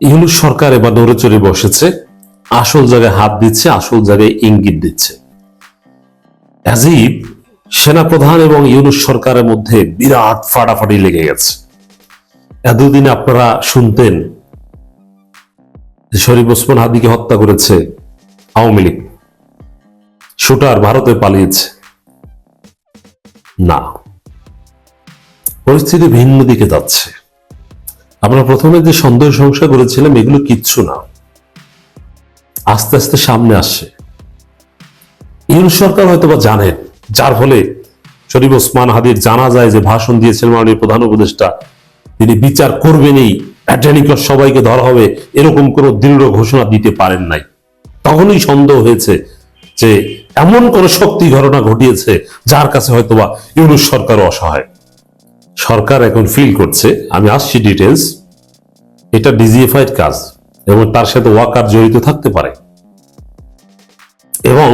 ইউনুস সরকার এবার নড়ে চড়ে বসেছে, আসল জায়গায় হাত দিচ্ছে, আসল জায়গায় ইঙ্গিত দিচ্ছে। অ্যাজিব, সেনাপ্রধান এবং ইউনুস সরকারের মধ্যে বিরাট ফাটাফাটি লেগে গেছে। এতদিন আপনারা শুনতেন শরীফ ওসমান হাদিকে হত্যা করেছে আওয়ামী লীগ। শুটার ভারতে পালিয়েছে। না, পরিস্থিতি ভিন্ন দিকে যাচ্ছে। আমরা প্রথমে যে সন্দেহ সংশয় করেছিলাম এগুলো কিচ্ছু না। আস্তে আস্তে সামনে আসছে। ইউনুস সরকার হয়তো বা জানেন, যার ফলে শরীফ ওসমান হাদির জানা যায় যে ভাষণ দিয়েছিলেন মাননীয় প্রধান উপদেষ্টা, তিনি বিচার করবেনই অ্যাটেনিকর সবাইকে ধরা হবে, এরকম কোন দৃঢ় ঘোষণা দিতে পারেন নাই। তখনই সন্দেহ হয়েছে যে এমন কোন শক্তি ঘটনা ঘটিয়েছে, যার কাছে হয়তোবা ইউনুস সরকার অসহায়। সরকার এখন ফিল করছে, আমি আসছি ডিটেলস এটা ডিজিএফআই কাজ এবং তার সাথে ওয়াকার জড়িত থাকতে পারে। এবং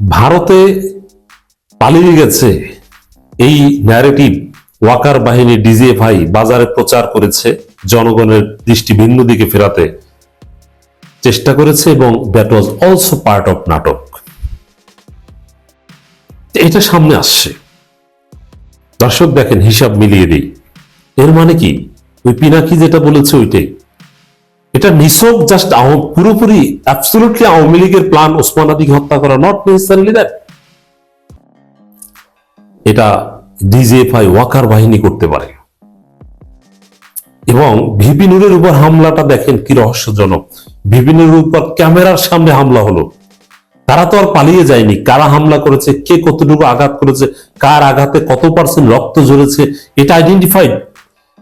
ভারতে পালিয়ে গেছে এই ন্যারেটিভ ওয়াকার বাহিনী ডিজিএফআই বাজারে প্রচার করেছে, জনগণের দৃষ্টি ভিন্ন দিকে ফেরাতে চেষ্টা করেছে এবং that was also part of নাটক। এটা সামনে আসছে। দর্শক দেখেন, হিসাব মিলিয়ে দিই। এর মানে কি? ওই পিনাকি যেটা বলেছে ওইটাই। এটা নিছক জাস্ট পুরোপুরি অ্যাবসলুটলি আওয়ামী লীগের প্ল্যান ওসমান আদিকে হত্যা করা নট নেসেসারিলি দ্যাট এটা ডিজিএফআই ওয়াকার বাহিনী করতে পারে। এবং ভিপি নুরের উপর হামলাটা দেখেন কি রহস্যজনক। ভিপি নুরের উপর ক্যামেরার সামনে হামলা হলো। তারা তো আর পালিয়ে যায়নি। কারা হামলা করেছে? কে কতটুকু আঘাত করেছে? কার আঘাতে কত পার্সেন্ট রক্ত ঝরেছে? এটা আইডেন্টিফাইড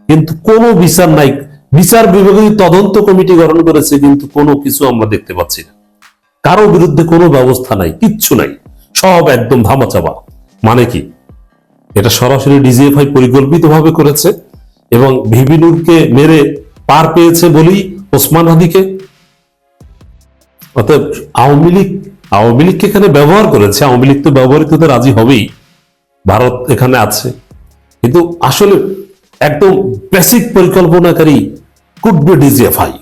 কিন্তু কোনো বিচার নাই। বিচার বিভাগীয় তদন্ত কমিটি গঠন করেছে, কিন্তু কোনো কিছু আমরা দেখতে পাচ্ছি না। কারও বিরুদ্ধে কোনো ব্যবস্থা নাই, কিচ্ছু নাই। সব একদম ধামাচাপা। মানে কি? এটা সরাসরি ডিজিএফআই পরিকল্পিতভাবে করেছে এবং ভিবিনুরকে মেরে পার পেয়েছে বলেই ওসমান হাদিকে। অতএব আওয়ামী লীগ, আওয়ামী লীগকে এখানে ব্যবহার করেছে। আওয়ামী লীগ তো ব্যবহৃত হতে রাজি হবেই। ভারত এখানে আছে। কিন্তু আসলে একদম বেসিক পরিকল্পনাকারী কুড বি ডিজিএফআই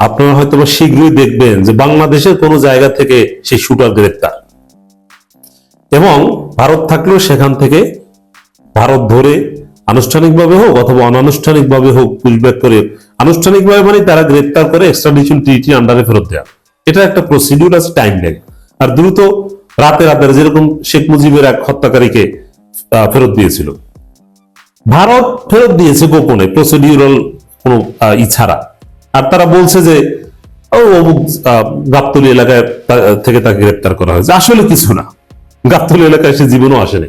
আপনারা হয়তো শীঘ্রই দেখবেন যে বাংলাদেশের কোনো জায়গা থেকে সেই শুটার গ্রেপ্তার। এবং ভারত থাকলেও সেখান থেকে ভারত ধরে আনুষ্ঠানিকভাবে হোক অথবা অনানুষ্ঠানিকভাবে হোক পুশব্যাক করে, আনুষ্ঠানিকভাবে মানে তারা গ্রেপ্তার করে এক্সট্রাডিশন ট্রিটি আন্ডারে ফেরত দেওয়া এটা একটা প্রসিডিউর আছে টাইম লাগে আর দ্রুত রাতে রাতে যেরকম শেখ মুজিবের এক হত্যাকারীকে ফেরত দিয়েছিল। ভারত ফেরত দিয়েছে গোপনে প্রসিডিউরাল কোনো ই ছাড়া। আর তারা বলছে যে, ও, অমুক গাবতলী এলাকায় থেকে তাকে গ্রেপ্তার করা হয়েছে। আসলে কিছু না। গাবতলী এলাকায় সে জীবনও আসেনি।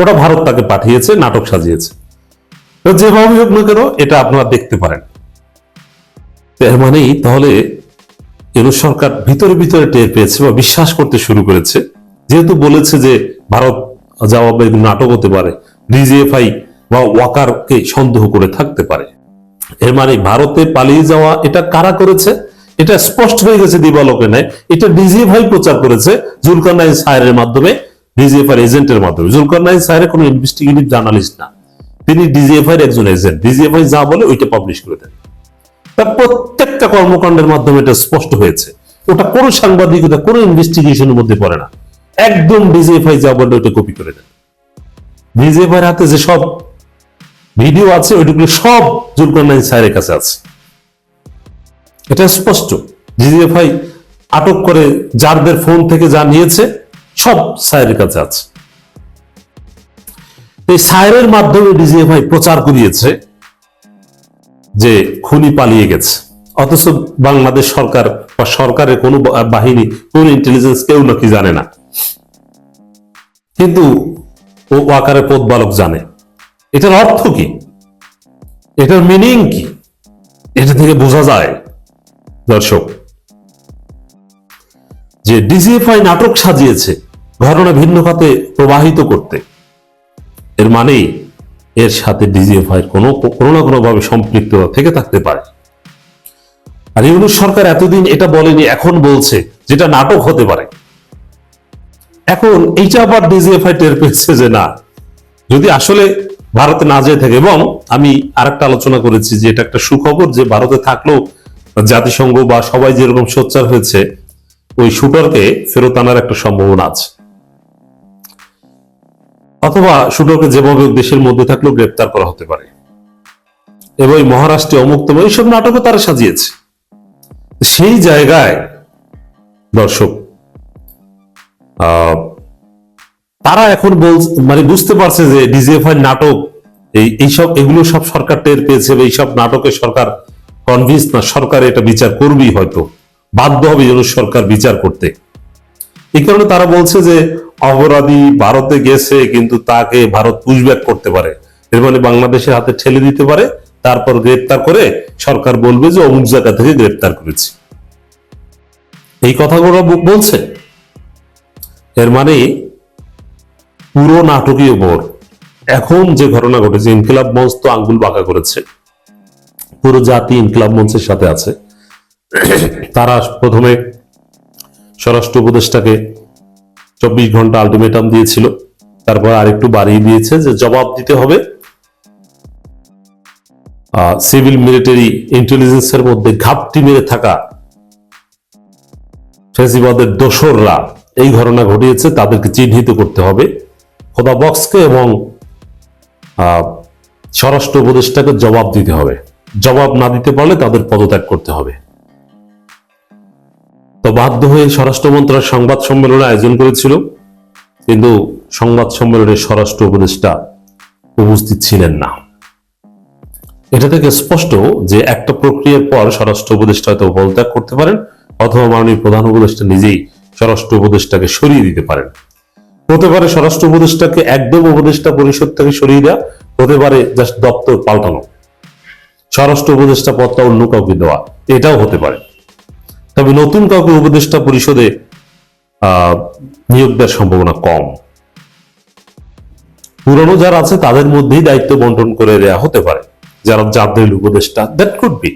ওটা ভারত তাকে পাঠিয়েছে, নাটক সাজিয়েছে। যেভাবে হোক না কেন, এটা আপনারা দেখতে পারেন। এর মানেই তাহলে ইউনুস সরকার ভিতরে ভিতরে টের পেয়েছে বা বিশ্বাস করতে শুরু করেছে, যেহেতু বলেছে যে ভারত যাওয়া বা নাটক হতে পারে। ডিজিএফআই বা ওয়াকারকে সন্দেহ করে থাকতে পারে। এর মানে ভারতে পালিয়ে যাওয়া এটা কারা করেছে? এটা স্পষ্ট হয়ে গেছে দিবালোকে নেয় এটা ডিজিএফআই প্রচার করেছে জুলকার নাইন সাহের মাধ্যমে ডিজিএফআই এজেন্টের মাধ্যমে। জুলকার নাইন সাহের কোনো ইনভেস্টিগেটিভ জার্নালিস্ট না। তিনি ডিজিএফআই একজন এজেন্ট ডিজিএফআই যা বলে ওইটা পাবলিশ করে দেন। তার প্রত্যেকটা কর্মকাণ্ডের মাধ্যমে এটা স্পষ্ট হয়েছে। ওটা কোনো সাংবাদিকতা কোনো ইনভেস্টিগেশনের মধ্যে পড়ে না। একদম ডিজিএফআই যা বলে ওইটা কপি করে দেন ডিজিএফআই হাতে যে সব ভিডিও আছে ওইটুকু সব জুলকার নাইন স্যারের কাছে আছে। এটা স্পষ্ট। ডিজিএফআই আটক করে যারদের ফোন থেকে যা নিয়েছে, সব স্যারের কাছে আছে। এই সাইরের মাধ্যমে ডিজিএফআই প্রচার করিয়েছে যে খুনি পালিয়ে গেছে। অথচ বাংলাদেশ সরকার বা সরকারের কোনো বাহিনী, কোন ইন্টেলিজেন্স কেউ নাকি জানে না। কিন্তু ও ওয়াকারের পদ বালক জানে। এটার অর্থ কি? এটার মিনিং কি? এটা থেকে বোঝা যায়, দর্শক, যে ডিজিএফআই নাটক সাজিয়েছে ঘটনা ভিন্ন খাতে প্রবাহিত করতে। এর মানে এর সাথে ডিজিএফআই কোনো কোনো না কোনো ভাবে সম্পৃক্ততা থেকে থাকতে পারে। আর ইউনুস সরকার এতদিন এটা বলেনি, এখন বলছে, যেটা নাটক হতে পারে। এখন এইটা আবার ডিজিএফআই টের পেয়েছে যে না, যদি আসলে ভারতে না যেয়ে থাকে, এবং আমি আরেকটা আলোচনা করেছি যে এটা একটা সুখবর যে ভারতে থাকলেও জাতিসংঘ বা সবাই যেরকম সোচ্চার হয়েছে, ওই শুটারকে ফেরত আনার একটা সম্ভাবনা আছে। অথবা শুটারকে যেভাবে দেশের মধ্যে থাকলেও গ্রেপ্তার করা হতে পারে। এবং মহারাষ্ট্রে অমুক্তম, এইসব নাটকও তারা সাজিয়েছে। সেই জায়গায় দর্শক তারা এখন বল মানে বুঝতে পারছে যে ডিজিএফআই নাটক, এই, এইসব, এগুলো সব সরকার টের পেয়েছে এইসব নাটকে সরকার কনভিন্স না, সরকার এটা বিচার করবেই হয়তো। বাধ্য হবে যেন সরকার বিচার করতে। এই কারণে তারা বলছে যে অপরাধী ভারতে গেছে, কিন্তু তাকে ভারত পুশব্যাক করতে পারে। এর মানে বাংলাদেশের হাতে ঠেলে দিতে পারে। তারপর গ্রেপ্তার করে সরকার বলবে যে অমুক জায়গা থেকে গ্রেপ্তার করেছি। এই কথাগুলো বলছে। এর মানে পুরো নাটকীয় বোর এখন যে ঘটনা ঘটেছে, ইনকিলাব মঞ্চ তো আঙ্গুল বাঁকা করেছে। পুরো জাতি ইনকিলাব মঞ্চের সাথে আছে। তারা প্রথমে স্বরাষ্ট্র উপদেষ্টাকে চব্বিশ ঘণ্টা আলটিমেটাম দিয়েছিল। তারপর আরেকটু বাড়িয়ে দিয়েছে যে জবাব দিতে হবে। সিভিল মিলিটারি ইন্টেলিজেন্সের মধ্যে ঘাপটি মেরে থাকা ফেসিবাদের দোসররা এই ঘটনা ঘটিয়েছে, তাদেরকে চিহ্নিত করতে হবে। খোদা বক্সকে এবং স্বরাষ্ট্র উপদেষ্টাকে জবাব দিতে হবে। জবাব না দিতে পারলে তাদের পদত্যাগ করতে হবে। তো বাধ্য হয়ে স্বরাষ্ট্র মন্ত্রণালয় সংবাদ সম্মেলনের আয়োজন করেছিল, কিন্তু সংবাদ সম্মেলনে স্বরাষ্ট্র উপদেষ্টা উপস্থিত ছিলেন না। এটা থেকে স্পষ্ট যে একটা প্রক্রিয়ার পর স্বরাষ্ট্র উপদেষ্টা হয়তো পদত্যাগ করতে পারেন, অথবা মাননীয় প্রধান উপদেষ্টা নিজেই স্বরাষ্ট্র উপদেষ্টাকে সরিয়ে দিতে পারেন। হতে পারে স্বরাষ্ট্র উপদেষ্টাকে একদম উপদেষ্টা পরিষদ থেকে সরিয়ে দেওয়া হতে পারে জাস্ট দপ্তর পাল্টানো। স্বরাষ্ট্র উপদেষ্টা পদটা অন্য কাউকে দেওয়া, এটাও হতে পারে। তবে নতুন কাউকে উপদেষ্টা পরিষদে নিয়োগ দেওয়ার সম্ভাবনা কম। পুরনো যারা আছে তাদের মধ্যেই দায়িত্ব বন্টন করে দেওয়া হতে পারে। যারা জাতীয় উপদেষ্টা দ্যাট কুড বি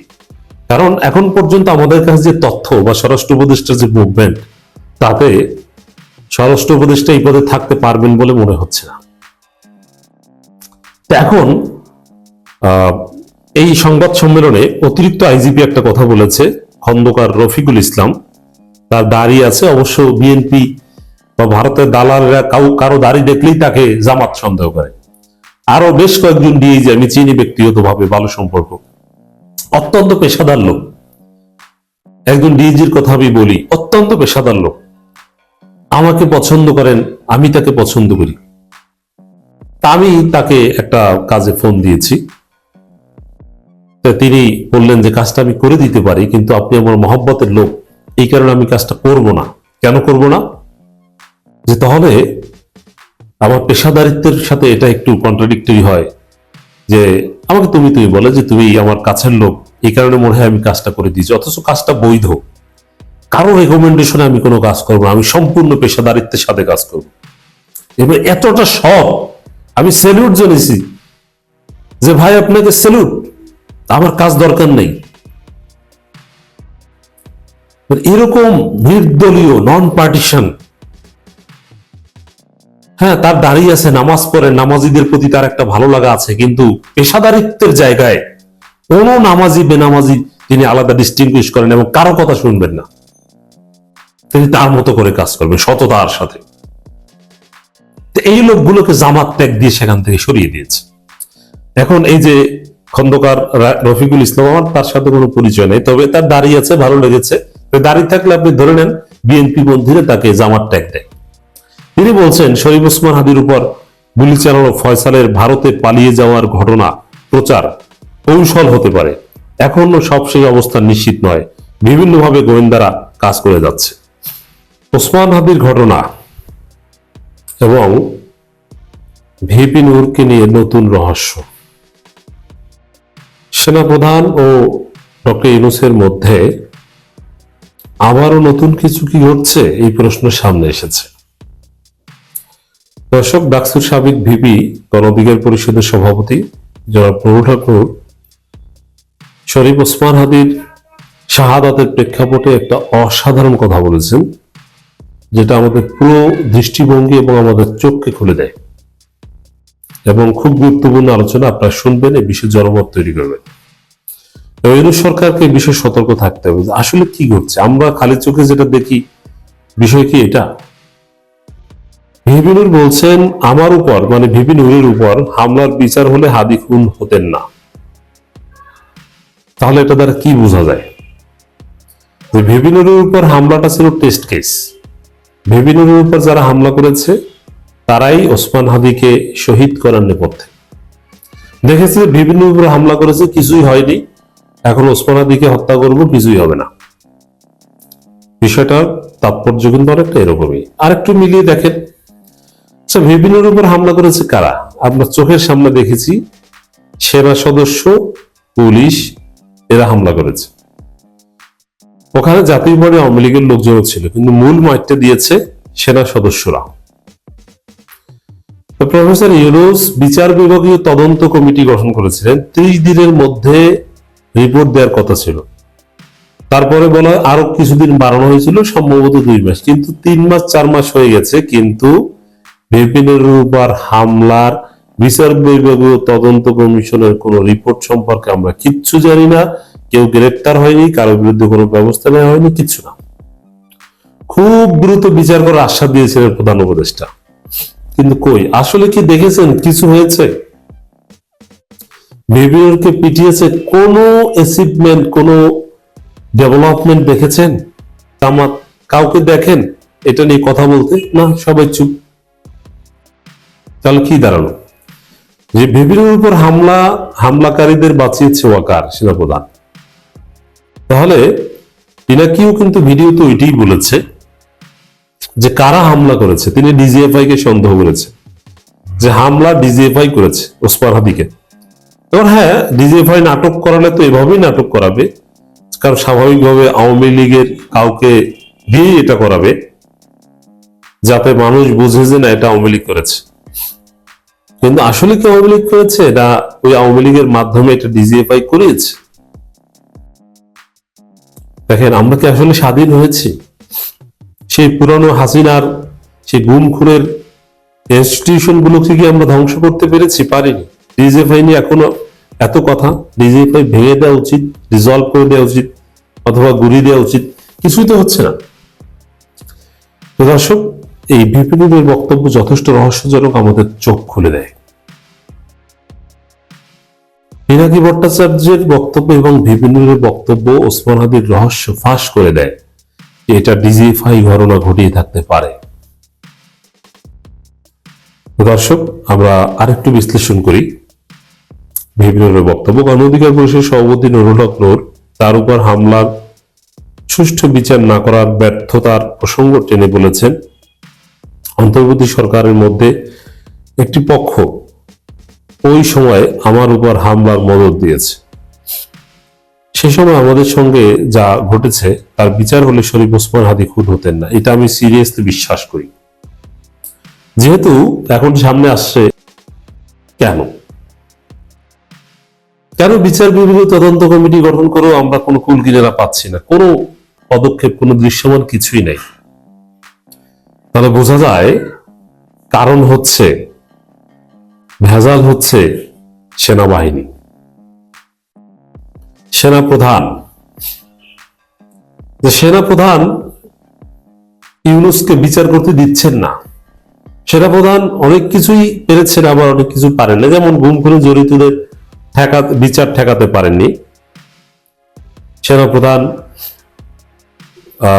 কারণ এখন পর্যন্ত আমাদের কাছে যে তথ্য বা স্বরাষ্ট্র উপদেষ্টার যে মুভমেন্ট তাতে স্বরাষ্ট্র উপদেষ্টা এই পদে থাকতে পারবেন বলে মনে হচ্ছে না। এখন এই সংবাদ সম্মেলনে অতিরিক্ত আইজিপি একটা কথা বলেছে, খন্দকার রফিকুল ইসলাম। তার দাড়ি আছে, অবশ্য বিএনপি বা ভারতের দালালরা কাউ কারও দাড়ি দেখলেই তাকে জামাত সন্দেহ করে। আরও বেশ কয়েকজন ডিএজি আমি চিনি ব্যক্তিগতভাবে, ভালো সম্পর্ক। অত্যন্ত পেশাদার লোক। একজন ডিএজির কথা আমি বলি, অত্যন্ত পেশাদার লোক। আমাকে পছন্দ করেন, আমি তাকে পছন্দ করি। আমি তাকে একটা কাজে ফোন দিয়েছি। তিনি বললেন যে, কাজটা আমি করে দিতে পারি, কিন্তু আপনি আমার মহব্বতের লোক। এই কারণে আমি কাজটা করব না। কেন করব না? যে তাহলে আমার পেশাদারিত্বের সাথে এটা একটু কন্ট্রাডিক্টরি হয় যে আমাকে তুমি তুমি বলে যে তুমি আমার কাছের লোক, এই কারণে মনে হয় আমি কাজটা করে দিয়েছি, অথচ কাজটা বৈধ। কারও রেকমেন্ডেশনে আমি কোনো কাজ করব আমি সম্পূর্ণ পেশাদারিত্বের সাথে কাজ করব। এবার এতটা সব আমি স্যালুট জেনেছি যে, ভাই, আপনাকে স্যালুট আমার কাজ দরকার নেই। এরকম নির্দলীয় নন পার্টিশন হ্যাঁ তার দাঁড়িয়ে আছে, নামাজ পড়ে, নামাজিদের প্রতি তার একটা ভালো লাগা আছে, কিন্তু পেশাদারিত্বের জায়গায় কোনো নামাজি, বেনামাজি তিনি আলাদা ডিস্টিংগুইশ করেন এবং কারও কথা শুনবেন না। তিনি তার মতো করে কাজ করবেন, সততার সাথে। এই লোকগুলোকে জামাত ত্যাগ দিয়ে সেখান থেকে সরিয়ে দিয়েছে। এখন এই যে খন্দকার রফিকুল ইসলাম, আমার তার সাথে কোনো পরিচয় নেই, তবে তার দাঁড়িয়ে আছে, ভালো লেগেছে। দাঁড়িয়ে থাকলে আপনি ধরে নেন, বিএনপি বন্ধুরা তাকে জামাত ট্যাগ দেয়। তিনি বলছেন, শরীফ ওসমান হাদির উপর গুলি চালানো ফয়সালের ভারতে পালিয়ে যাওয়ার ঘটনা প্রচার কৌশল হতে পারে। এখনও সব সেই অবস্থান নিশ্চিত নয়। বিভিন্নভাবে গোয়েন্দারা কাজ করে যাচ্ছে। ওসমান হাদির ঘটনা এবং ভিপি নূরকে নিয়ে নতুন রহস্য। সেনাপ্রধান ও ডক্টর ইউনুসের মধ্যে আবারও নতুন কিছু কি ঘটছে, এই প্রশ্ন সামনে এসেছে। দর্শক, ডাকসুর সাবেক ভিপি, গণবিজ্ঞান পরিষদের সভাপতি জনাব নুরুল ঠাকুর শরীফ ওসমান হাদির শাহাদাতের প্রেক্ষাপটে একটা অসাধারণ কথা বলেছেন, যেটা আমাদের পুরো দৃষ্টিভঙ্গি এবং আমাদের চোখকে খুলে দেয়। এবং খুব গুরুত্বপূর্ণ আলোচনা আপনারা শুনবেন এই বিষয়ে জনমত তৈরি করবেন। ইউনুস সরকারকে বিষয়ে সতর্ক থাকতে হবে। আসলে কি ঘটছে? আমরা খালি চোখে যেটা দেখি, বিষয় কি এটা? ভিবিনুর বলছেন, আমার উপর মানে ভিবিনুরের উপর হামলার বিচার হলে হাদি খুন হতেন না। তাহলে এটা দ্বারা কি বোঝা যায়? যে ভিবিনুরের উপর হামলাটা ছিল টেস্ট কেস ভিবিনুরের উপর যারা হামলা করেছে, তারাই ওসমান হাদিকে শহীদ করার নেপথ্যে। দেখেছি যে ভিবিনুরের উপর হামলা করেছে, কিছুই হয়নি। এখন ওসমান হাদিকে হত্যা করব, কিছুই হবে না। বিষয়টার তাৎপর্য কিন্তু অনেকটা এরকমই। আরেকটু মিলিয়ে দেখেন আচ্ছা ভিবিনুর উপর হামলা করেছে কারা? আমরা চোখের সামনে দেখেছি, সেনা সদস্য, পুলিশ, এরা হামলা করেছে। ওখানে জাতীয় পার্টি আওয়ামী লীগের লোকজন ছিল, কিন্তু মূল মাইটটা দিয়েছে সেনা সদস্যরা। প্রফেসর ইউনুস বিচার বিভাগীয় তদন্ত কমিটি গঠন করেছিলেন। ত্রিশ দিনের মধ্যে রিপোর্ট দেওয়ার কথা ছিল। তারপরে বলা আরও কিছুদিন বাড়ানো হয়েছিল, সম্ভবত দুই মাস। কিন্তু তিন মাস, চার মাস হয়ে গেছে, কিন্তু বিপিনের উপর হামলার বিচার বিভাগীয় তদন্ত কমিশনের কোন রিপোর্ট সম্পর্কে আমরা কিচ্ছু জানি না। কেউ গ্রেপ্তার হয়নি, কারও বিরুদ্ধে কোনো ব্যবস্থা নেওয়া হয়নি, কিচ্ছু না। খুব দ্রুত বিচার করার আশ্বাস দিয়েছিলেন প্রধান উপদেষ্টা। কিন্তু কই, আসলে কি দেখেছেন? কিছু হয়েছে? পিটিয়েছে কোনো অ্যাচিভমেন্ট কোনো ডেভেলপমেন্ট দেখেছেন? আমার কাউকে দেখেন? এটা নিয়ে কথা বলতে? না, সবাই চুপ। তাহলে কি দাঁড়াল? যে বিপিনের উপর হামলা, হামলাকারীদের বাঁচিয়েছে ওয়াকার সেনাপ্রধান। তাহলে পিনাকিও কিন্তু ভিডিওতে ওইটাই বলেছে যে কারা হামলা করেছে? তিনি ডিজিএফআই কে সন্দেহ করেছে। যে হামলা ডিজিএফআই করেছে ওসমান হাদিকে এবার হ্যাঁ ডিজিএফআই নাটক করালে তো এভাবেই নাটক করাবে। কারণ স্বাভাবিকভাবে আওয়ামী লীগের কাউকে দিয়ে এটা করাবে। যাতে মানুষ বুঝে যে না, এটা আওয়ামী লীগ করেছে। কিন্তু আসলে কি আওয়ামী লীগ করেছে এটা ওই আওয়ামী লীগের মাধ্যমে এটা ডিজিএফআই করেছে দেখেন, আমরা কি আসলে স্বাধীন হয়েছি? সেই পুরনো হাসিনার সেই গুম খুনের ইনস্টিটিউশন গুলোকে কি আমরা ধ্বংস করতে পেরেছি? পারিনি। ডিজিএফআই নিয়ে এখনও এত কথা। ডিজিএফআই ভেঙে দেওয়া উচিত রিজলভ করে দেওয়া উচিত, অথবা গুড়ি দেওয়া উচিত। কিছুই তো হচ্ছে না। দর্শক এই বিপিনের বক্তব্য যথেষ্ট রহস্যজনক, আমাদের চোখ খুলে দেয়। পিনাকি ভট্টাচার্যের বক্তব্য এবং বিপিনের বক্তব্য ওসমান হাদির রহস্য ফাঁস করে দেয়। যে এটা ডিজিএফআই ঘটনা ঘটিয়ে থাকতে পারে। দর্শক, আমরা আরেকটু বিশ্লেষণ করি। ভিপিনের বক্তব্য গণ অধিকার পরিষদের সভাপতি নুরুল হক নূর তার উপর হামলার সুষ্ঠু বিচার না করার ব্যর্থতার প্রসঙ্গ টেনে বলেছেন। অন্তর্বর্তী সরকারের মধ্যে একটি পক্ষ ওই সময় আমার উপর হামলার মদত দিয়েছে। সে সময় আমাদের সঙ্গে যা ঘটেছে, তার বিচার হলে শরীফ ওসমান হাদি খুদ হতেন না। এটা আমি সিরিয়াসলি বিশ্বাস করি। যেহেতু এখন সামনে আসছে, কেন? কেন বিচার বিভাগীয় তদন্ত কমিটি গঠন করেও আমরা কোনো কুল কিনারা পাচ্ছি না? কোনো পদক্ষেপ, কোনো দৃশ্যমান কিছুই নাই। তাহলে বোঝা যায় কারণ হচ্ছে, ভেজাল হচ্ছে সেনাবাহিনী। সেনাপ্রধান। সেনাপ্রধান ইউনুসকে বিচার করতে দিচ্ছেন না। সেনাপ্রধান অনেক কিছুই পেরেছেন, আবার অনেক কিছু পারেন না যেমন গুম করে জড়িতদের ঠেকা, বিচার ঠেকাতে পারেননি। সেনাপ্রধান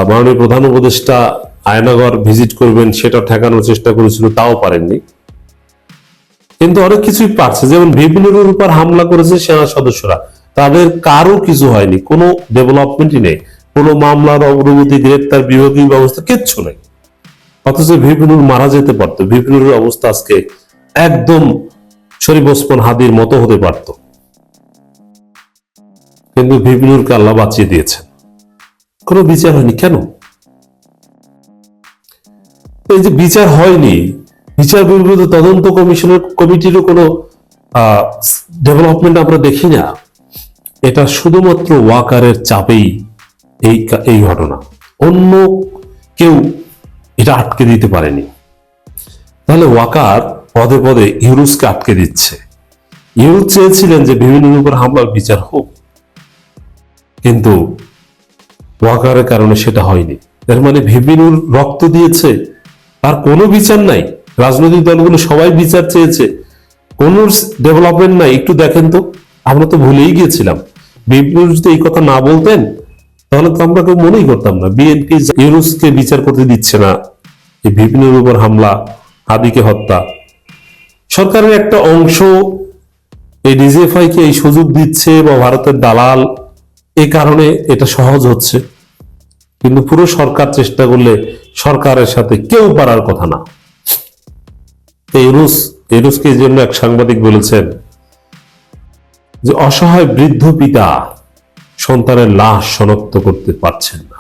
মাননীয় প্রধান উপদেষ্টা আয়নাগর ভিজিট করবেন, সেটা ঠেকানোর চেষ্টা করেছিল, তাও পারেননি। কিন্তু অনেক কিছুই পারছে। যেমন ভিপিনের উপর হামলা করেছে সেনা সদস্যরা। তাদের কারও কিছু হয়নি, কোনো ডেভেলপমেন্টই নেই। কোনো মামলার অগ্রগতি, গ্রেপ্তার, বিভাগীয় ব্যবস্থা কিচ্ছু নেই। অথচ ভিপিনুর মারা যেতে পারতো। ভিপিনুরের অবস্থা আজকে একদম শরীফ হাদির মতো হতে পারত। কিন্তু ভিপিনুরকে আল্লাহ বাঁচিয়ে দিয়েছেন। কোনো বিচার হয়নি। কেন? এই যে বিচার হয়নি, বিচার বিভাগীয় তদন্ত কমিশনের কমিটিরও কোনো ডেভেলপমেন্ট আমরা দেখি না। এটা শুধুমাত্র ওয়াকারের চাপেই এই এই ঘটনা। অন্য কেউ এটা আটকে দিতে পারেনি। তাহলে ওয়াকার পদে পদে ইউরুসকে আটকে দিচ্ছে। ইউরুস চেয়েছিলেন যে বিভিন্ন উপর হামলার বিচার হোক, কিন্তু ওয়াকারের কারণে সেটা হয়নি। এর মানে ভিবিনুর রক্ত দিয়েছে তার কোনো বিচার নাই। রাজনৈতিক দলগুলো সবাই বিচার চেয়েছে। কোন ডেভেলপমেন্ট নাই। একটু দেখেন তো, আমরা তো ভুলেই গিয়েছিলাম। বিএনপি যদি এই কথা না বলতেন, তাহলে তো আমরা কেউ মনেই করতাম না। বিএনপি ইউরুসকে বিচার করতে দিচ্ছে না। এই ভিপিনের উপর হামলা হাদিকে হত্যা। সরকারের একটা অংশ এই ডিজিএফআই কে এই সুযোগ দিচ্ছে বা ভারতের দালাল, এ কারণে এটা সহজ হচ্ছে। কিন্তু পুরো সরকার চেষ্টা করলে সরকারের সাথে কেউ পারার কথা না। ইউনুস ইউনুসকে এই জন্য এক সাংবাদিক বলেছেন যে অসহায় বৃদ্ধ পিতা সন্তানের লাশ শনাক্ত করতে পারছেন না।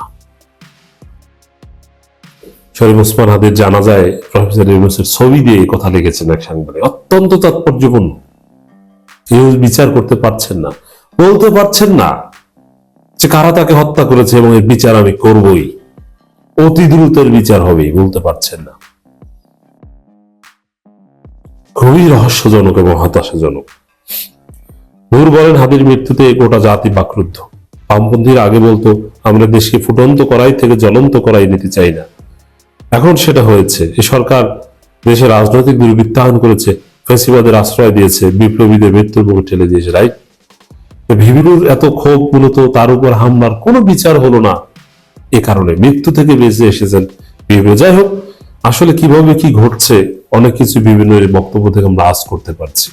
শরীফ ওসমান হাদির জানা যায় প্রফেসর ইউনুসের ছবি দিয়ে কথা লিখেছেন এক সাংবাদিক। অত্যন্ত তাৎপর্যপূর্ণ। ইউনুস বিচার করতে পারছেন না। বলতে পারছেন না যে কারা তাকে হত্যা করেছে এবং এর বিচার আমি করবই? অতি দ্রুতের বিচার হবেই বলতে পারছেন না। খুবই রহস্যজনক এবং হতাশাজনক। নূর বলেন হাদির মৃত্যুতে গোটা জাতি বাক্রুদ্ধ। বামপন্থীরা আগে বলতো, আমরা দেশকে ফুটন্ত করাই থেকে জ্বলন্ত করাই নিতে চাই না। এখন সেটা হয়েছে এই সরকার দেশে রাজনৈতিক দুর্বৃত্তায়ন করেছে ফেসিবাদের আশ্রয় দিয়েছে, বিপ্লবীদের মৃত্যুর মুখে ঠেলে দিয়েছে, রাইট? ভিবিরুর এত ক্ষোভ মূলত তার উপর হামলার কোনো বিচার হলো না। এ কারণে মৃত্যু থেকে বেঁচে এসেছেন বিভিন্ন যাই হোক, আসলে কীভাবে কি ঘটছে, অনেক কিছু বিভিন্ন বক্তব্য থেকে আমরা আজ করতে পারছি।